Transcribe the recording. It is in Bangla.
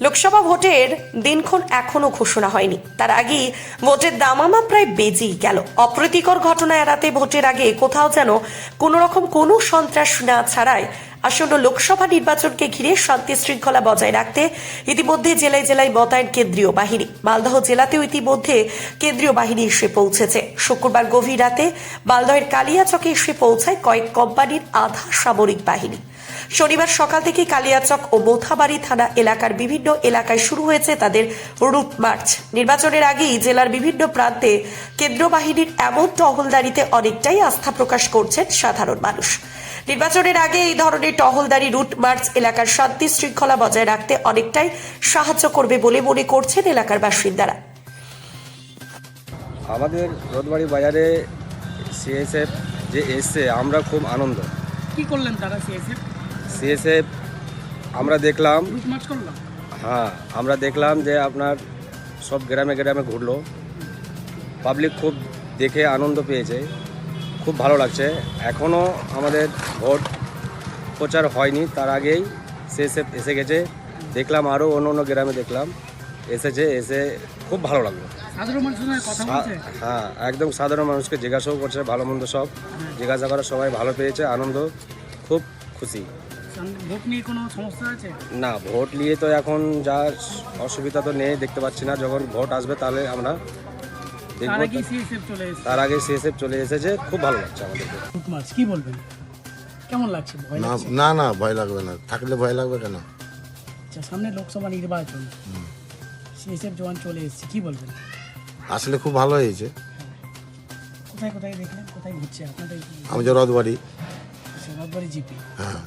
লোকসভা ভোটের দিনক্ষণ এখনও ঘোষণা হয়নি। তার আগেই ভোটের দামামা প্রায় বেজেই গেল। অপ্রীতিকর ঘটনা এড়াতে ভোটের আগে কোথাও যেন কোনো রকম কোনো সন্ত্রাস না ছাড়াই আসন্ন লোকসভা নির্বাচনকে ঘিরে শান্তি শৃঙ্খলা বজায় রাখতে ইতিমধ্যে জেলায় জেলায় মোতায়েন কেন্দ্রীয় বাহিনী। মালদহ জেলাতেও ইতিমধ্যে কেন্দ্রীয় বাহিনী এসে পৌঁছেছে। শুক্রবার গভীর রাতে মালদহের কালিয়াচকে এসে পৌঁছায় কয়েক কোম্পানির আধা সামরিক বাহিনী। শনিবার সকাল থেকে কালিয়াচক ও মোথাবাড়ি থানা এলাকার বিভিন্ন এলাকায় শুরু হয়েছে তাদের রুট মার্চ। নির্বাচনের আগেই জেলার বিভিন্ন প্রান্তে কেন্দ্র বাহিনীর এমন টহলদারিতে অনেকটাই আস্থা প্রকাশ করছেন সাধারণ মানুষ। নির্বাচনের আগে এই ধরনের টহলদারি রুট মার্চ এলাকার শান্তি শৃঙ্খলা বজায় রাখতে অনেকটাই সাহায্য করবে বলে মনে করছেন এলাকার বাসিন্দারা। আমাদের রোদবাড়ি বাজারে সিএসএফ যে এসছে আমরা খুব আনন্দ। কি করলেন তারা সিএসএফ? সিএসএফ আমরা দেখলাম হ্যাঁ আমরা দেখলাম যে আপনার সব গ্রামে গ্রামে ঘুরলো। পাবলিক খুব দেখে আনন্দ পেয়েছে। খুব ভালো লাগছে। এখনও আমাদের ভোট প্রচার হয়নি তার আগেই সে এসে গেছে। দেখলাম আরও অন্য অন্য গ্রামে দেখলাম এসেছে এসে খুব ভালো লাগল। হ্যাঁ একদম সাধারণ মানুষকে জিজ্ঞাসাও করছে ভালো মন্দ সব। জিজ্ঞাসা করা সবাই ভালো পেয়েছে আনন্দ খুব খুশি। ভোট নিয়ে কোনো সমস্যা আছে? না ভোট নিয়ে তো এখন যা অসুবিধা তো নেই দেখতে পাচ্ছি না। যখন ভোট আসবে তাহলে আমরা দেখব। আগে সিএসএফ চলে তার আগে সিএসএফ চলে এসেছে খুব ভালো লাগছে মার্চ কি বলবেন? কেমন লাগছে? ভয় না না না ভয় লাগবে না। থাকলে ভয় লাগবে কেন? আচ্ছা সামনে লোকসভা নির্বাচন। সিএসএফ জওয়ান চলে এসেছে কি বলবেন? আসলে খুব ভালো হয়েছে। কোথায় কোথায় দেখলেন? কোথায় ঘুরছে? আপনাদের আমি যে রথবাড়ি। রথবাড়ি জিপি। হ্যাঁ।